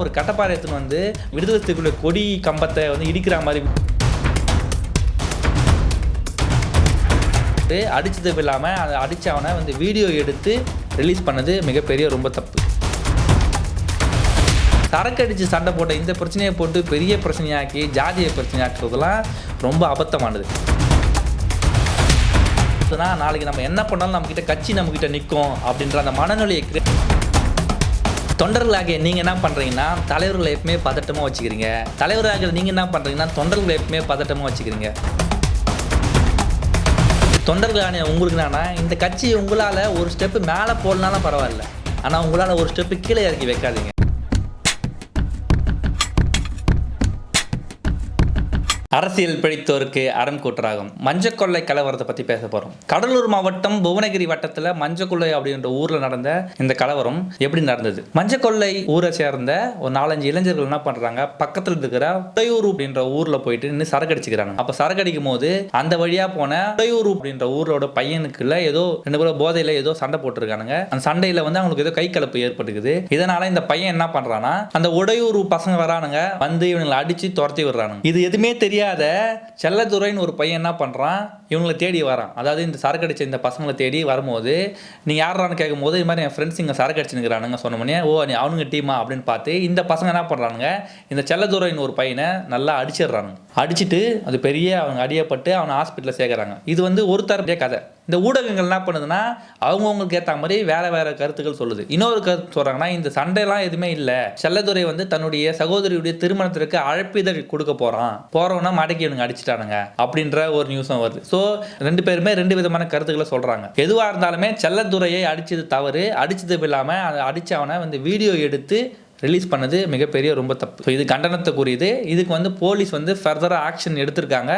ஒரு கட்டப்பாறை எடுத்துன்னு வந்து விடுதலைத்துக்குள்ள கொடி கம்பத்தை வந்து இடிக்கிற மாதிரி அடிச்சது இல்லாமல் அதை அடிச்சவனை வந்து வீடியோ எடுத்து ரிலீஸ் பண்ணது மிகப்பெரிய ரொம்ப தப்பு. சரக்கு அடித்து சண்டை போட்ட இந்த பிரச்சனையை போட்டு பெரிய பிரச்சனையாக்கி ஜாதிய பிரச்சனையாக்குறதுலாம் ரொம்ப அபத்தமானது. நாளைக்கு நம்ம என்ன பண்ணாலும் நம்மக்கிட்ட கட்சி நம்மக்கிட்ட நிற்கும் அப்படின்ற அந்த மனநிலையை தொண்டர்களாகிய நீங்கள் என்ன பண்ணுறீங்கன்னா தலைவர்கள் எப்பவுமே பதட்டமாக வச்சுக்கிறீங்க. தலைவராக நீங்கள் என்ன பண்ணுறீங்கன்னா தொண்டர்கள் எப்பவுமே பதட்டமாக வச்சுக்கிறீங்க. தொண்டர்களான உங்களுக்கு என்னன்னா இந்த கட்சி உங்களால் ஒரு ஸ்டெப்பு மேலே போடலனாலும் பரவாயில்ல. ஆனால் உங்களால் ஒரு ஸ்டெப்பு கீழே இறக்கி வைக்காதீங்க. அரசியல் பிழைத்தோருக்கு அறம் கூட்டராகும் மஞ்சக்கொள்ளை கலவரத்தை பற்றி பேச போகிறோம் கடலூர் மாவட்டம் புவனகிரி வட்டத்தில் மஞ்சக்கொள்ளை அப்படின்ற ஊரில் நடந்த இந்த கலவரம் எப்படி நடந்தது? மஞ்சக்கொள்ளை ஊரை சேர்ந்த ஒரு நாலஞ்சு இளைஞர்கள் என்ன பண்ணுறாங்க பக்கத்தில் இருக்கிற உடையூர் அப்படின்ற ஊரில் போயிட்டு நின்று சரக்கு அடிச்சுக்கிறாங்க அப்போ சரக்கு அடிக்கும் போது அந்த வழியாக போன உடையூர் அப்படின்ற ஊரோட பையனுக்குள்ள ஏதோ ரெண்டு பேரும் போதையில் ஏதோ சண்டை போட்டிருக்கானுங்க. அந்த சண்டையில் வந்து அவங்களுக்கு ஏதோ கை கலப்பு ஏற்பட்டுக்குது. இதனால இந்த பையன் என்ன பண்ணுறான்னா அந்த உடையூர் பசங்க வரானுங்க வந்து இவங்களை அடித்து துரத்தி விடுறானுங்க. இது எதுவுமே தெரியாது செல்லதுரைன்னு ஒரு பையன் என்ன பண்ணுறான் இவங்களை தேடி வரான். அதாவது இந்த சரக்கு அடிச்ச இந்த பசங்களை தேடி வரும்போது நீ யாரான்னு கேட்கும்போது இது மாதிரி என் ஃப்ரெண்ட்ஸ் இங்கே சரக்கு அடிச்சுனுங்கிறானுங்க சொன்னோடனே ஓ நீ அவனுங்க டீமா அப்படின்னு பார்த்து இந்த பசங்க என்ன பண்ணுறானுங்க இந்த செல்லதுரைன்னு ஒரு பையனை நல்லா அடிச்சிடுறானுங்க. அடிச்சிட்டு அது பெரிய அவங்க அடியப்பட்டு அவனை ஹாஸ்பிட்டலில் சேர்க்குறாங்க. இது வந்து ஒரு தரப்பே கதை. இந்த ஊடகங்கள் என்ன பண்ணுதுன்னா அவங்கவுங்களுக்கு ஏற்ற மாதிரி வேற வேற கருத்துக்கள் சொல்லுது. இன்னொரு கருத்து சொல்றாங்கன்னா இந்த சண்டையெல்லாம் எதுவுமே இல்லை. செல்லதுரை வந்து தன்னுடைய சகோதரியுடைய திருமணத்திற்கு அழைப்பிதழ் கொடுக்க போறான். போறவனா மடக்கி இவனுங்க அடிச்சிட்டானுங்க அப்படின்ற ஒரு நியூஸும் வருது. ஸோ ரெண்டு பேருமே ரெண்டு விதமான கருத்துக்களை சொல்றாங்க. எதுவாக இருந்தாலுமே செல்லதுரையை அடிச்சது தவறு. அடிச்சது இல்லாமல் அதை அடிச்சவனை வந்து வீடியோ எடுத்து ரிலீஸ் பண்ணது மிகப்பெரிய ரொம்ப தப்பு. ஸோ இது கண்டனத்துக்குரியது. இதுக்கு வந்து போலீஸ் வந்து ஃபர்தராக ஆக்ஷன் எடுத்திருக்காங்க.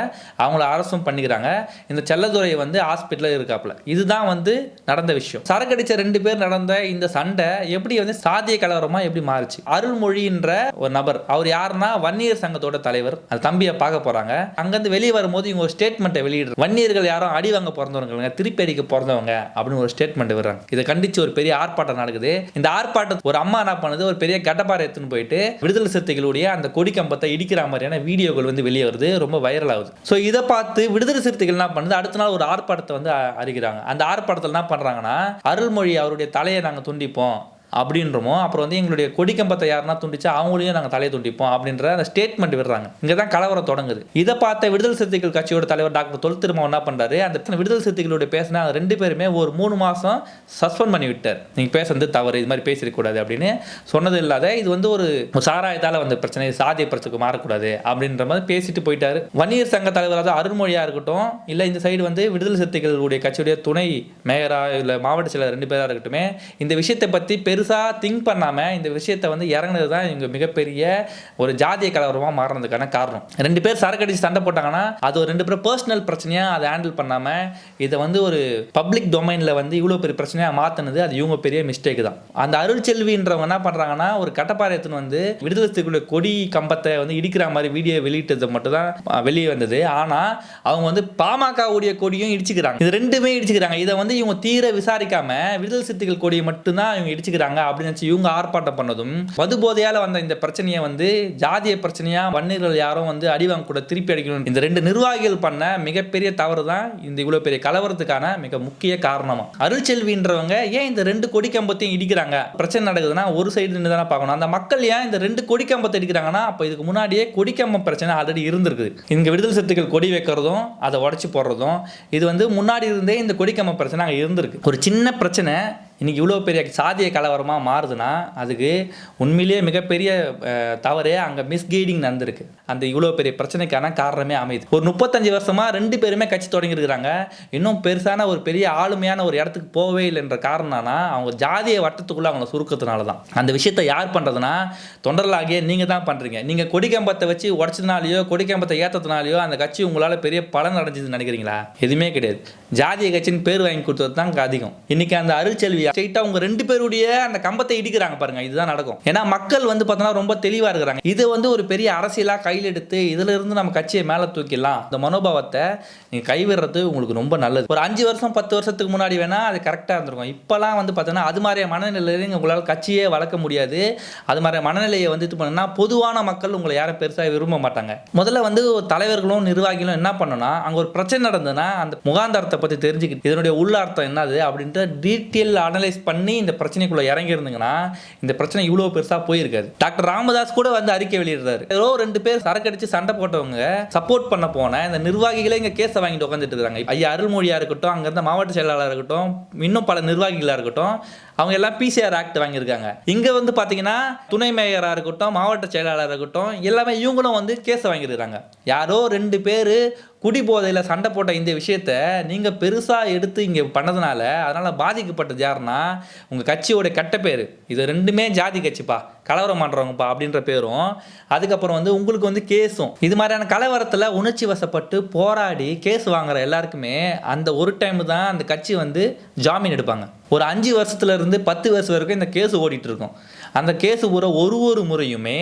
அவங்கள அரசும் பண்ணிக்கிறாங்க. இந்த செல்லதுரை வந்து ஹாஸ்பிட்டலில் இருக்காப்புல. இதுதான் வந்து நடந்த விஷயம். சரக்கடிச்ச ரெண்டு பேர் நடந்த இந்த சண்டை எப்படி வந்து சாதிய கலவரமாக எப்படி மாறுச்சு? அருள்மொழின்ற ஒரு நபர் அவர் யாருன்னா வன்னியர் சங்கத்தோட தலைவர். அந்த தம்பியை பார்க்க போகிறாங்க அங்கேருந்து வெளியே வரும்போது இவங்க ஒரு ஸ்டேட்மெண்ட்டை வெளியிடுற வன்னியர்கள் யாரும் அடி வாங்க பிறந்தவங்க திருப்பி அடிக்க பிறந்தவங்க அப்படின்னு ஒரு ஸ்டேட்மெண்ட் விடுறாங்க. இதை கண்டிச்சு ஒரு பெரிய ஆர்ப்பாட்டம் நடக்குது. இந்த ஆர்ப்பாட்டம் ஒரு அம்மா என்ன பண்ணுது? ஒரு பெரிய கடப்பாறை எடுத்துன்னு போயிட்டு விடுதலை சிறுத்தைகளுடைய அந்த கொடி கம்பத்தை இடிக்கிற மாதிரியான வீடியோக்கள் வந்து வெளியே வருது ரொம்ப வைரல் ஆகுது. ஸோ இதை பார்த்து விடுதலை சிறுத்தைகள் என்ன பண்ணுது? அடுத்த நாள் ஒரு ஆர்ப்பாட்டத்தை வந்து அறிகிறாங்க. அந்த ஆர்ப்பாட்டத்தில் என்ன பண்ணுறாங்கன்னா அருள்மொழி அவருடைய தலையை நாங்கள் துண்டிப்போம். அப்படின்றமோ அப்புறம் வந்து எங்களுடைய கொடிக்கம்பத்தை யாருன்னா துண்டிச்சா அவங்களையும் நாங்கள் தலையை துண்டிப்போம் அப்படின்ற அந்த ஸ்டேட்மெண்ட் விடுறாங்க. இங்கே தான் கலவரம் தொடங்குது. இதை பார்த்த விடுதலை சிறுத்தைகள் கட்சியோட தலைவர் டாக்டர் தொல் திருமாவன் என்ன பண்ணுறாரு அந்த விடுதலை சிறுத்தைகளோட பேசினா ரெண்டு பேருமே ஒரு மூணு மாதம் சஸ்பெண்ட் பண்ணி விட்டார். நீங்கள் பேசுறது தவறு இது மாதிரி பேசிடக்கூடாது அப்படின்னு சொன்னது இல்லாத இது வந்து ஒரு சாராயத்தால் வந்த பிரச்சனை சாதிய பிரச்சனைக்கு மாறக்கூடாது அப்படின்ற மாதிரி பேசிட்டு போயிட்டாரு. வன்னியர் சங்க தலைவராக அருண்மொழியாக இருக்கட்டும் இல்லை இந்த சைடு வந்து விடுதலை சிறுத்தைகளுடைய கட்சியுடைய துணை மேயராக இல்லை மாவட்ட செயலர் ரெண்டு பேராக இருக்கட்டுமே இந்த விஷயத்தை பற்றி பெருசாக திங்க் பண்ணாமல் இந்த விஷயத்தை வந்து இறங்குனது தான் இவங்க மிகப்பெரிய ஒரு ஜாதிய கலவரமாக மாறினதுக்கான காரணம். ரெண்டு பேர் சரக்கு அடிச்சு சண்டை போட்டாங்கன்னா அது ஒரு ரெண்டு பேரும் பர்சனல் பிரச்சனையாக அதை ஹேண்டில் பண்ணாமல் இதை வந்து ஒரு பப்ளிக் டொமைனில் வந்து இவ்வளோ பெரிய பிரச்சனையாக மாற்றினது அது இவங்க பெரிய மிஸ்டேக் தான். அந்த அருள் செல்வின்றவங்க என்ன பண்ணுறாங்கன்னா ஒரு கட்டப்பாறை எடுத்துன்னு வந்து விடுதலை சிறுத்தைகளுடைய கொடி கம்பத்தை வந்து இடிக்கிற மாதிரி வீடியோ வெளியிட்டது மட்டும் தான் வெளியே வந்தது. ஆனால் அவங்க வந்து பாமகவுடைய கொடியும் இடிச்சுக்கிறாங்க. இது ரெண்டுமே இடிச்சுக்கிறாங்க. இதை வந்து இவங்க தீர விசாரிக்காம விடுதலை சிறுத்தைகள் கொடியை மட்டும்தான் இவங்க இடிச்சுக்கிறாங்க. அப்படின்னு நினச்சி இவங்க ஆர்ப்பாட்டம் பண்ணதும் மது போதையால் வந்த இந்த பிரச்சனையை வந்து ஜாதிய பிரச்சனையாக வன்னியர்கள் யாரும் வந்து அடிவாங்க கூட திருப்பி அடிக்கணும் இந்த ரெண்டு நிர்வாகிகள் பண்ண மிகப்பெரிய தவறு தான் இந்த இவ்வளோ பெரிய கலவரத்துக்கான மிக முக்கிய காரணமாக அருள்செல்வின்றவங்க ஏன் இந்த ரெண்டு கொடி கம்பத்தையும் இடிக்கிறாங்க? பிரச்சனை நடக்குதுன்னா ஒரு சைடு நின்று தானே பார்க்கணும். அந்த மக்கள் ஏன் இந்த ரெண்டு கொடி கம்பத்தை இடிக்கிறாங்கன்னா அப்போ இதுக்கு முன்னாடியே கொடிக்கம்பம் பிரச்சனை ஆல்ரெடி இருந்திருக்குது இங்கே விடுதலை சத்துக்கள் கொடி வைக்கிறதும் அதை உடச்சி போடுறதும் இது வந்து முன்னாடி இருந்தே இந்த கொடிக்கம்ப பிரச்சனை அங்கே இருந்திருக்கு. ஒரு சின்ன பிரச்சனை இன்றைக்கி இவ்வளோ பெரிய சாதிய கலவரமாக மாறுதுன்னா அதுக்கு உண்மையிலேயே மிகப்பெரிய தவறே அங்கே மிஸ்கைடிங் நடந்திருக்கு. அந்த இவ்வளோ பெரிய பிரச்சனைக்கான காரணமே அமையுது ஒரு முப்பத்தஞ்சு வருஷமாக ரெண்டு பேருமே கட்சி தொடங்கியிருக்கிறாங்க இன்னும் பெருசான ஒரு பெரிய ஆளுமையான ஒரு இடத்துக்கு போகவே இல்லைன்ற காரணம்னா அவங்க ஜாதிய வட்டத்துக்குள்ளே அவங்கள சுருக்கத்தினால தான் அந்த விஷயத்தை யார் பண்ணுறதுனா தொண்டர்களாகிய நீங்கள் தான் பண்ணுறீங்க நீங்கள் கொடிக்கம்பத்தை வச்சு உடச்சதுனாலையோ கொடிக்கம்பத்தை ஏற்றதுனாலையோ அந்த கட்சி உங்களால் பெரிய பலன் அடைஞ்சதுன்னு நினைக்கிறீங்களா? எதுவுமே கிடையாது. ஜாதிய கட்சின்னு பேர் வாங்கி கொடுத்தது தான் அதிகம். இன்றைக்கி அந்த அருள்செல்வி இல்லையா ஸ்ட்ரைட்டா உங்க ரெண்டு பேருடைய அந்த கம்பத்தை இடிக்கிறாங்க பாருங்க. இதுதான் நடக்கும். ஏன்னா மக்கள் வந்து பார்த்தோன்னா ரொம்ப தெளிவா இருக்கிறாங்க. இது வந்து ஒரு பெரிய அரசியலா கையில் எடுத்து இதுல இருந்து நம்ம கட்சியை மேல தூக்கிடலாம். இந்த மனோபாவத்தை நீங்க கைவிடுறது உங்களுக்கு ரொம்ப நல்லது. ஒரு அஞ்சு வருஷம் பத்து வருஷத்துக்கு முன்னாடி வேணா அது கரெக்டா இருந்திருக்கும். இப்பெல்லாம் வந்து பார்த்தோன்னா அது மாதிரியான மனநிலையில உங்களால் கட்சியே வளர்க்க முடியாது. அது மாதிரி மனநிலையை வந்து இது பண்ணுன்னா பொதுவான மக்கள் உங்களை யாரும் பெருசாக விரும்ப மாட்டாங்க. முதல்ல வந்து ஒரு தலைவர்களும் நிர்வாகிகளும் என்ன பண்ணணும்னா அங்கே ஒரு பிரச்சனை நடந்ததுன்னா அந்த முகாந்தாரத்தை பற்றி தெரிஞ்சுக்கிட்டு இதனுடைய உள்ளார்த்தம் என்னது அப்படின்ட்டு டீட்டெயில் அனலைஸ் பண்ணி இந்த பிரச்சனைக்குள்ளே இறங்கியிருந்தீங்கன்னா இந்த பிரச்சனை இவ்வளோ பெருசாக போயிருக்காது. டாக்டர் ராமதாஸ் கூட வந்து அறிக்கை வெளியிடுறாரு. ஏதோ ரெண்டு பேர் சரக்கு அடிச்சு சண்டை போட்டவங்க சப்போர்ட் பண்ண போன இந்த நிர்வாகிகளே இங்கே கேஸை வாங்கிட்டு உட்காந்துட்டு இருக்காங்க. ஐயா அருள்மொழியா இருக்கட்டும் அங்க இருந்த மாவட்ட செயலாளராக இருக்கட்டும் இன்னும் பல நிர்வாகிகளாக இருக்கட்டும் அவங்க எல்லாம் பிசிஆர் ஆக்ட் வாங்கியிருக்காங்க. இங்க வந்து பாத்தீங்கன்னா துணை மேயராக இருக்கட்டும் மாவட்ட செயலாளராக இருக்கட்டும் எல்லாமே இவங்களும் வந்து கேஸை வாங்கியிருக்காங்க யாரோ ரெண்டு பேர் குடி போதையில் சண்டை போட்ட இந்த விஷயத்த நீங்கள் பெருசாக எடுத்து இங்கே பண்ணதுனால அதனால் பாதிக்கப்பட்டது யாருன்னா உங்கள் கட்சியோட கெட்ட பேர். இது ரெண்டுமே ஜாதி கட்சிப்பா. கலவரம் பண்ணுறவங்கப்பா அப்படின்ற பேரும். அதுக்கப்புறம் வந்து உங்களுக்கு வந்து கேஸும் இது மாதிரியான கலவரத்தில் உணர்ச்சி வசப்பட்டு போராடி கேஸ் வாங்குற எல்லாருக்குமே அந்த ஒரு டைம் தான் அந்த கட்சி வந்து ஜாமீன் எடுப்பாங்க. ஒரு அஞ்சு வருஷத்துல இருந்து பத்து வருஷம் வரைக்கும் இந்த கேஸ் ஓடிட்டு இருக்கும். அந்த கேஸு பூரா ஒரு ஒரு முறையுமே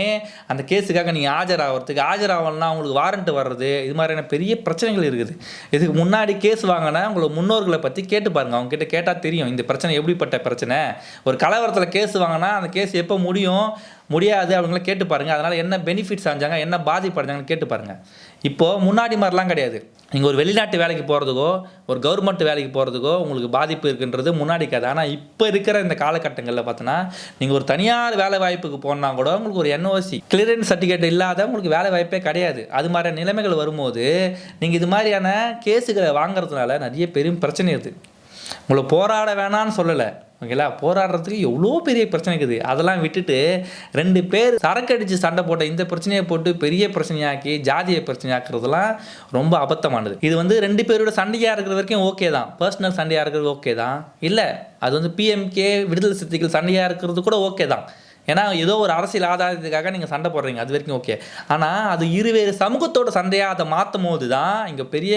அந்த கேஸுக்காக நீங்கள் ஆஜராகிறதுக்கு ஆஜராகலன்னா அவங்களுக்கு வாரண்ட் வர்றது இது மாதிரியான பெரிய பிரச்சனைகள் இருக்குது. இதுக்கு முன்னாடி கேஸ் வாங்கினா உங்களை முன்னோர்களை பற்றி கேட்டு பாருங்கள் அவங்க கிட்ட கேட்டால் தெரியும் இந்த பிரச்சனை எப்படிப்பட்ட பிரச்சனை? ஒரு கலவரத்தில் கேஸ் வாங்கினா அந்த கேஸ் எப்போ முடியும்? முடியாது அவங்கள கேட்டு பாருங்கள் அதனால் என்ன பெனிஃபிட்ஸ் அடைஞ்சாங்க என்ன பாதிப்பு அடைஞ்சாங்கன்னு கேட்டு பாருங்கள் இப்போது முன்னாடி மாதிரிலாம் கிடையாது. நீங்கள் ஒரு வெளிநாட்டு வேலைக்கு போகிறதுக்கோ ஒரு கவர்மெண்ட் வேலைக்கு போகிறதுக்கோ உங்களுக்கு பாதிப்பு இருக்குன்றது முன்னாடி கதை ஆனால் இப்போ இருக்கிற இந்த காலகட்டங்களில் பார்த்தோன்னா நீங்கள் ஒரு தனியார் வேலை வாய்ப்புக்கு போனால் கூட உங்களுக்கு ஒரு என்ஓசி கிளியரன்ஸ் சர்டிஃபிகேட் இல்லாத உங்களுக்கு வேலை வாய்ப்பே கிடையாது. அது மாதிரி நிலைமைகள் வரும்போது நீங்கள் இது மாதிரியான கேஸுகளை வாங்குறதுனால நிறைய பெரும் பிரச்சனை இருக்குது உங்களை போராட வேணான்னு சொல்லலை. ஓகேங்களா? போராடுறதுக்கு எவ்வளோ பெரிய பிரச்சனை இருக்குது. அதெல்லாம் விட்டுட்டு ரெண்டு பேர் சரக்கு அடித்து சண்டை போட்ட இந்த பிரச்சனையை போட்டு பெரிய பிரச்சனையாக்கி ஜாதியை பிரச்சனையாக்குறதுலாம் ரொம்ப அபத்தமானது. இது வந்து ரெண்டு பேரோட சண்டையாக இருக்கிற வரைக்கும் ஓகே தான். பர்சனல் சண்டையாக இருக்கிறது ஓகே தான். இல்லை அது வந்து பிஎம்கே விடுதலை சிறுத்தைகள் சண்டையாக இருக்கிறது கூட ஓகே தான். ஏன்னா ஏதோ ஒரு அரசியல் ஆதாயத்துக்காக நீங்கள் சண்டை போடுறீங்க. அது வரைக்கும் ஓகே. ஆனால் அது இருவேறு சமூகத்தோட சண்டையாக அதை மாற்றும் போது தான் இங்கே பெரிய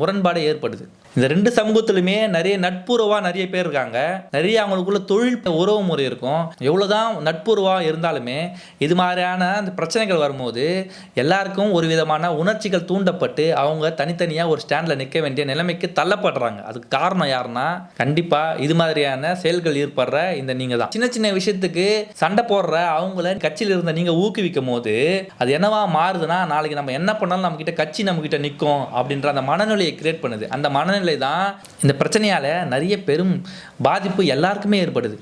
முரண்பாடு ஏற்படுது. இந்த ரெண்டு சமூகத்திலுமே நிறைய நட்புறவா நிறைய பேர் இருக்காங்க. நிறைய அவங்களுக்குள்ள தொழில் உறவு முறை இருக்கும். எவ்வளோதான் நட்புறவா இருந்தாலுமே இது மாதிரியான அந்த பிரச்சனைகள் வரும்போது எல்லாருக்கும் ஒரு விதமான உணர்ச்சிகள் தூண்டப்பட்டு அவங்க தனித்தனியாக ஒரு ஸ்டாண்டில் நிற்க வேண்டிய நிலைமைக்கு தள்ளப்படுறாங்க. அதுக்கு காரணம் யாருன்னா கண்டிப்பாக இது மாதிரியான செயல்கள் ஏற்படுற இந்த நீங்கள் தான். சின்ன சின்ன விஷயத்துக்கு சண்டை போடுற அவங்கள கட்சியில் இருந்த நீங்கள் ஊக்குவிக்கும் போது அது என்னவா மாறுதுன்னா நாளைக்கு நம்ம என்ன பண்ணாலும் நம்மக்கிட்ட கட்சி நம்மக்கிட்ட நிற்கும் அப்படின்ற அந்த மனநிலையை கிரியேட் பண்ணுது. அந்த மனநிலை தான் இந்த பிரச்சனையால் நிறைய பெரும் பாதிப்பு எல்லாருக்குமே ஏற்படுது.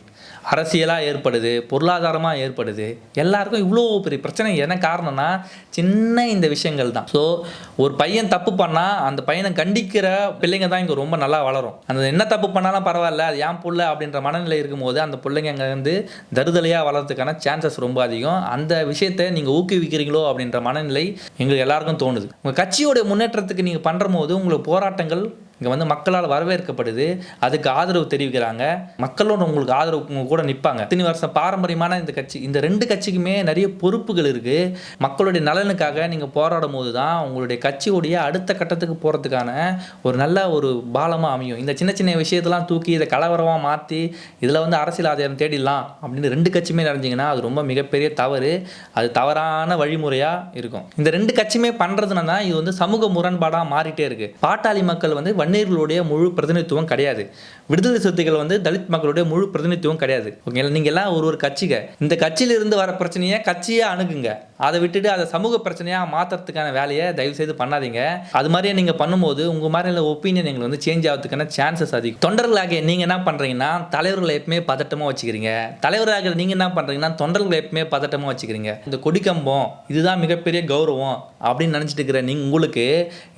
அரசியலாக ஏற்படுது பொருளாதாரமாக ஏற்படுது. எல்லாருக்கும் இவ்வளோ பெரிய பிரச்சனை. என்ன காரணம்னா சின்ன இந்த விஷயங்கள் தான். ஸோ ஒரு பையன் தப்பு பண்ணால் அந்த பையனை கண்டிக்கிற பிள்ளைங்க தான் இங்கே ரொம்ப நல்லா வளரும். அந்த என்ன தப்பு பண்ணாலும் பரவாயில்ல அது ஏன் புள்ள அப்படின்ற மனநிலை இருக்கும்போது அந்த பிள்ளைங்க அங்கே வந்து தருதலையாக வளர்றதுக்கான சான்சஸ் ரொம்ப அதிகம். அந்த விஷயத்தை நீங்கள் ஊக்குவிக்கிறீங்களோ அப்படின்ற மனநிலை எங்களுக்கு எல்லாருக்கும் தோணுது. உங்கள் கட்சியோட முன்னேற்றத்துக்கு நீங்கள் பண்ணுற போது உங்களுக்கு போராட்டங்கள் இங்கே வந்து மக்களால் வரவேற்கப்படுது. அதுக்கு ஆதரவு தெரிவிக்கிறாங்க. மக்களோட உங்களுக்கு ஆதரவு உங்க கூட நிற்பாங்க இத்தனை வருஷம் பாரம்பரியமான இந்த கட்சி இந்த ரெண்டு கட்சிக்குமே நிறைய பொறுப்புகள் இருக்குது மக்களுடைய நலனுக்காக நீங்கள் போராடும் போது தான் உங்களுடைய கட்சியுடைய அடுத்த கட்டத்துக்கு போகிறதுக்கான ஒரு நல்ல ஒரு பாலமாக அமையும். இந்த சின்ன சின்ன விஷயத்தெல்லாம் தூக்கி இதை கலவரமாக மாற்றி இதில் வந்து அரசியல் ஆதாயம் தேடிடலாம் அப்படின்னு ரெண்டு கட்சியுமே நடந்தீங்கன்னா அது ரொம்ப மிகப்பெரிய தவறு. அது தவறான வழிமுறையாக இருக்கும். இந்த ரெண்டு கட்சியுமே பண்ணுறதுனா தான் இது வந்து சமூக முரண்பாடாக மாறிட்டே இருக்குது பாட்டாளி மக்கள் வந்து வன்னியர்களுடைய முழு பிரதிநிதித்துவம் கிடையாது. விடுதலை சிறுத்தைகள் வந்து தலித் மக்களுடைய முழு பிரதிநிதித்துவம் கிடையாது. ஓகேங்களா? நீங்கள் எல்லாம் ஒரு ஒரு கட்சிங்க இந்த கட்சியிலிருந்து வர பிரச்சனையை கட்சியை அணுகுங்க. அதை விட்டுட்டு அதை சமூக பிரச்சனையாக மாற்றுறதுக்கான வேலையை தயவு செய்து பண்ணாதீங்க. அது மாதிரியே நீங்கள் பண்ணும்போது உங்கள் மாதிரியான ஒப்பீனியன் எங்களுக்கு வந்து சேஞ்ச் ஆகிறதுக்கான சான்சஸ் அதிகம். தொண்டர்களாக நீங்கள் என்ன பண்ணுறீங்கன்னா தலைவர்களை எப்பவுமே பதட்டமாக வச்சுக்கிறீங்க. தலைவராக நீங்கள் என்ன பண்ணுறீங்கன்னா தொண்டர்களை எப்பவுமே பதட்டமாக வச்சுக்கிறீங்க. இந்த கொடிக்கம்பம் இதுதான் மிகப்பெரிய கௌரவம் அப்படின்னு நினச்சிட்டு இருக்கிற நீங்கள் உங்களுக்கு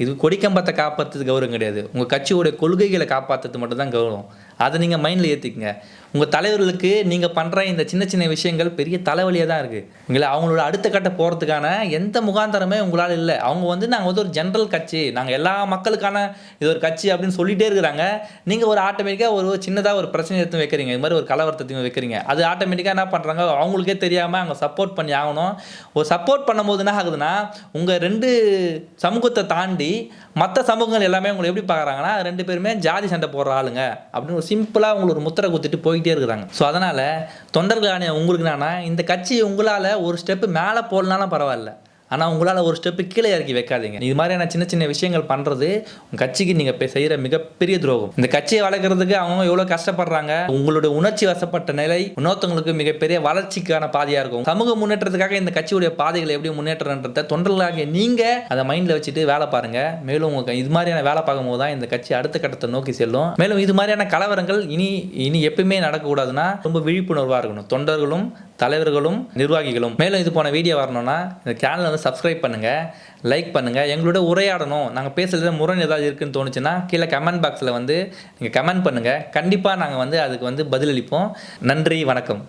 இது கொடிக்கம்பத்தை காப்பாற்றுறது கௌரவம் கிடையாது. உங்கள் கட்சியோட கொள்கைகளை காப்பாற்றுறது மட்டும் தான் கௌரவம் அதை நீங்கள் மைண்டில் ஏற்றிக்கங்க உங்கள் தலைவர்களுக்கு நீங்கள் பண்ணுற இந்த சின்ன சின்ன விஷயங்கள் பெரிய தலைவலியாக தான் இருக்குது உங்களை அவங்களோட அடுத்த கட்ட போகிறதுக்கான எந்த முகாந்தரமே உங்களால் இல்லை. அவங்க வந்து நாங்கள் வந்து ஒரு ஜென்ரல் கட்சி. நாங்கள் எல்லா மக்களுக்கான இது ஒரு கட்சி அப்படின்னு சொல்லிகிட்டே இருக்கிறாங்க. நீங்கள் ஒரு ஆட்டோமேட்டிக்காக ஒரு சின்னதாக ஒரு பிரச்சனை எடுத்து வைக்கிறீங்க. இது மாதிரி ஒரு கலவரத்தையும் வைக்கிறீங்க. அது ஆட்டோமேட்டிக்காக என்ன பண்ணுறாங்க அவங்களுக்கே தெரியாமல் அவங்க சப்போர்ட் பண்ணி ஆகணும். ஒரு சப்போர்ட் பண்ணும்போது என்ன ஆகுதுன்னா உங்கள் ரெண்டு சமூகத்தை தாண்டி மற்ற சமூகங்கள் எல்லாமே உங்களை எப்படி பார்க்குறாங்கன்னா ரெண்டு பேருமே ஜாதி சண்டை போடுற ஆளுங்க அப்படின்னு ஒரு சிம்பிளாக உங்களுக்கு ஒரு முத்திரை குத்திட்டு போய்கிட்டே இருக்கிறாங்க. ஸோ அதனால் தொண்டர்களான உங்களுக்கு என்னன்னா இந்த கட்சி உங்களால் ஒரு ஸ்டெப்பு மேலே போடலனாலும் பரவாயில்ல. ஆனால் உங்களால் ஒரு ஸ்டெப்பு கீழே இறக்கி வைக்காதீங்க. இது மாதிரியான சின்ன சின்ன விஷயங்கள் பண்ணுறது உங்கள் கட்சிக்கு நீங்கள் செய்கிற மிகப்பெரிய துரோகம். இந்த கட்சியை வளர்க்குறதுக்கு அவங்க எவ்வளோ கஷ்டப்படுறாங்க? உங்களுடைய உணர்ச்சி வசப்பட்ட நிலை இன்னொருத்தவங்களுக்கு மிகப்பெரிய வளர்ச்சிக்கான பாதையாக இருக்கும். சமூக முன்னேற்றத்துக்காக இந்த கட்சியுடைய பாதைகளை எப்படி முன்னேற்றன்றத தொண்டர்களாக நீங்கள் அதை மைண்டில் வச்சுட்டு வேலை பாருங்கள் மேலும் உங்கள் இது மாதிரியான வேலை பார்க்கும்போது தான் இந்த கட்சி அடுத்த கட்டத்தை நோக்கி செல்லும். மேலும் இது மாதிரியான கலவரங்கள் இனி இனி எப்பயுமே நடக்கக்கூடாதுன்னா ரொம்ப விழிப்புணர்வாக இருக்கணும். தொண்டர்களும் தலைவர்களும் நிர்வாகிகளும். மேலும் இது போன வீடியோ வரணும்னா இந்த சேனலை வந்து சப்ஸ்கிரைப் பண்ணுங்கள் லைக் பண்ணுங்கள் எங்களோட உரையாடணும். நாங்கள் பேசுகிறது முரண் ஏதாவது இருக்குன்னு தோணுச்சுன்னா கீழே கமெண்ட் பாக்ஸில் வந்து நீங்கள் கமெண்ட் பண்ணுங்கள் கண்டிப்பாக நாங்கள் வந்து அதுக்கு வந்து பதிலளிப்போம். நன்றி வணக்கம்.